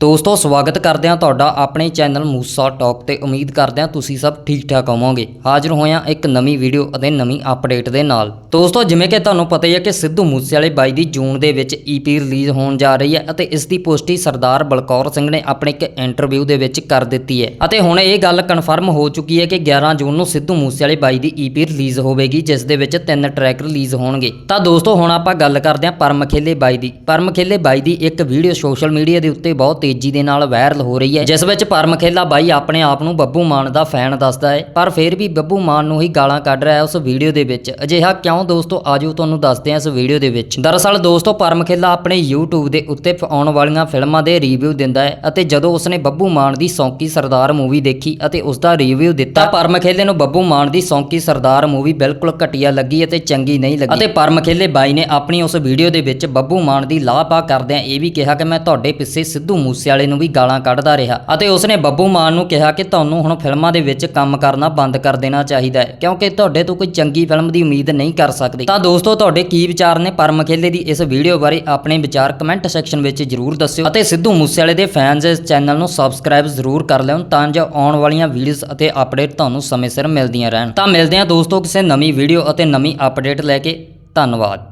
ਦੋਸਤੋ, ਸਵਾਗਤ ਕਰਦੇ ਹਾਂ ਤੁਹਾਡਾ ਆਪਣੇ ਚੈਨਲ ਮੂਸਾ ਟਾਕ ਤੇ ਉਮੀਦ ਕਰਦੇ ਹਾਂ ਤੁਸੀਂ ਸਭ ਠੀਕ ਠਾਕ ਹੋਵੋਗੇ। ਹਾਜ਼ਰ ਹੋਇਆ ਇੱਕ ਨਵੀਂ ਵੀਡੀਓ ਅਤੇ ਨਵੀਂ ਅਪਡੇਟ ਦੇ ਨਾਲ। ਦੋਸਤੋ, ਜਿਵੇਂ ਕਿ ਤੁਹਾਨੂੰ ਪਤਾ ਹੀ ਹੈ ਕਿ ਸਿੱਧੂ ਮੂਸੇਵਾਲੇ ਬਾਈ ਦੀ ਜੂਨ ਦੇ ਵਿੱਚ ਈਪੀ ਰਿਲੀਜ਼ ਹੋਣ ਜਾ ਰਹੀ ਹੈ ਅਤੇ ਇਸ ਦੀ ਪੁਸ਼ਟੀ ਸਰਦਾਰ ਬਲਕੌਰ ਸਿੰਘ ਨੇ ਆਪਣੇ ਇੱਕ ਇੰਟਰਵਿਊ ਦੇ ਵਿੱਚ ਕਰ ਦਿੱਤੀ ਹੈ। ਅਤੇ ਹੁਣ ਇਹ ਗੱਲ ਕਨਫਰਮ ਹੋ ਚੁੱਕੀ ਹੈ ਕਿ 11 ਜੂਨ ਨੂੰ ਸਿੱਧੂ ਮੂਸੇਵਾਲੇ ਬਾਈ ਦੀ ਈਪੀ ਰਿਲੀਜ਼ ਹੋਵੇਗੀ, ਜਿਸ ਦੇ ਵਿੱਚ ਤਿੰਨ ਟਰੈਕ ਰਿਲੀਜ਼ ਹੋਣਗੇ। ਤਾਂ ਦੋਸਤੋ, ਹੁਣ ਆਪਾਂ ਗੱਲ ਕਰਦੇ ਹਾਂ ਪਰਮਖੇਲੇ ਬਾਈ ਦੀ। ਪਰਮਖੇਲੇ ਬਾਈ ਦੀ ਇੱਕ ਵੀਡੀਓ ਸੋਸ਼ਲ ਮੀਡੀਆ ਦੇ ਉੱਤੇ ਬਹੁਤ ਤੇਜ਼ੀ ਦੇ ਨਾਲ ਵਾਇਰਲ ਹੋ ਰਹੀ ਹੈ, ਜਿਸ ਵਿੱਚ ਪਰਮਖੇਲਾ ਬਾਈ ਆਪਣੇ ਆਪ ਨੂੰ ਬੱਬੂ ਮਾਨ ਦਾ ਫੈਨ ਦੱਸਦਾ ਹੈ। ਪਰ ਫਿਰ ਵੀ ਬੱਬੂ ਮਾਨ ਨੂੰ ਹੀ ਗਾਲਾਂ ਕੱਢ ਰਿਹਾ ਹੈ ਉਸ ਵੀਡੀਓ ਦੇ ਵਿੱਚ। ਅਜਿਹਾ ਕਿਉਂ ਦੋਸਤੋ? ਆਜੋ ਤੁਹਾਨੂੰ ਦੱਸਦੇ ਹਾਂ ਇਸ ਵੀਡੀਓ ਦੇ ਵਿੱਚ। ਦਰਅਸਲ ਦੋਸਤੋ ਪਰਮਖੇਲਾ ਆਪਣੇ YouTube ਦੇ ਉੱਤੇ ਆਉਣ ਵਾਲੀਆਂ ਫਿਲਮਾਂ ਦੇ ਰਿਵਿਊ ਦਿੰਦਾ ਹੈ ਅਤੇ ਜਦੋਂ ਉਸਨੇ ਬੱਬੂ ਮਾਨ ਦੀ ਸੌਂਕੀ ਸਰਦਾਰ ਮੂਵੀ ਦੇਖੀ ਅਤੇ ਉਸ ਦਾ ਰਿਵਿਊ ਦਿੱਤਾ ਪਰਮਖੇਲੇ ਨੂੰ ਬੱਬੂ ਮਾਨ ਦੀ ਸੌਂਕੀ ਸਰਦਾਰ ਮੂਵੀ ਬਿਲਕੁਲ ਘਟੀਆ ਲੱਗੀ ਅਤੇ ਚੰਗੀ ਨਹੀਂ ਲੱਗੀ। ਅਤੇ ਪਰਮਖੇਲੇ ਬਾਈ ਨੇ ਆਪਣੀ ਉਸ ਵੀਡੀਓ ਦੇ ਵਿੱਚ ਬੱਬੂ ਮਾਨ ਦੀ ਲਾਪਾ ਕਰਦਿਆਂ ਇਹ ਵੀ ਕਿਹਾ ਕਿ ਮੈਂ ਤੁਹਾਡੇ ਪਿੱਛੇ ਸਿੱਧੂ ਮੂਸੇ ਮੂਸੇਵਾਲੇ ਨੂੰ ਵੀ ਗਾਲਾਂ ਕੱਢਦਾ ਰਿਹਾ ਅਤੇ ਉਸਨੇ ਬੱਬੂ ਮਾਨ ਨੂੰ ਕਿਹਾ ਕਿ ਤੁਹਾਨੂੰ ਹੁਣ ਫਿਲਮਾਂ ਦੇ ਵਿੱਚ ਕੰਮ ਕਰਨਾ ਬੰਦ ਕਰ ਦੇਣਾ ਚਾਹੀਦਾ ਹੈ, ਕਿਉਂਕਿ ਤੁਹਾਡੇ ਤੋਂ ਕੋਈ ਚੰਗੀ ਫਿਲਮ ਦੀ ਉਮੀਦ ਨਹੀਂ ਕਰ ਸਕਦੇ। ਤਾਂ ਦੋਸਤੋ, ਤੁਹਾਡੇ ਕੀ ਵਿਚਾਰ ਨੇ ਪਰਮ ਖੇਲੇ ਦੀ ਇਸ ਵੀਡੀਓ ਬਾਰੇ ਆਪਣੇ ਵਿਚਾਰ ਕਮੈਂਟ ਸੈਕਸ਼ਨ ਵਿੱਚ ਜਰੂਰ ਦੱਸਿਓ ਅਤੇ ਸਿੱਧੂ ਮੂਸੇਵਾਲੇ ਦੇ ਫੈਨਸ ਇਸ ਚੈਨਲ ਨੂੰ ਸਬਸਕ੍ਰਾਈਬ ਜ਼ਰੂਰ ਕਰ ਲਿਓ ਤਾਂ ਜੋ ਆਉਣ ਵਾਲੀਆਂ ਵੀਡੀਓਜ਼ ਅਤੇ ਅਪਡੇਟ ਤੁਹਾਨੂੰ ਸਮੇਂ ਸਿਰ ਮਿਲਦੀਆਂ ਰਹਿਣ। ਤਾਂ ਮਿਲਦੇ ਹਾਂ ਦੋਸਤੋ ਕਿਸੇ ਨਵੀਂ ਵੀਡੀਓ ਅਤੇ ਨਵੀਂ ਅਪਡੇਟ ਲੈ ਕੇ। ਧੰਨਵਾਦ।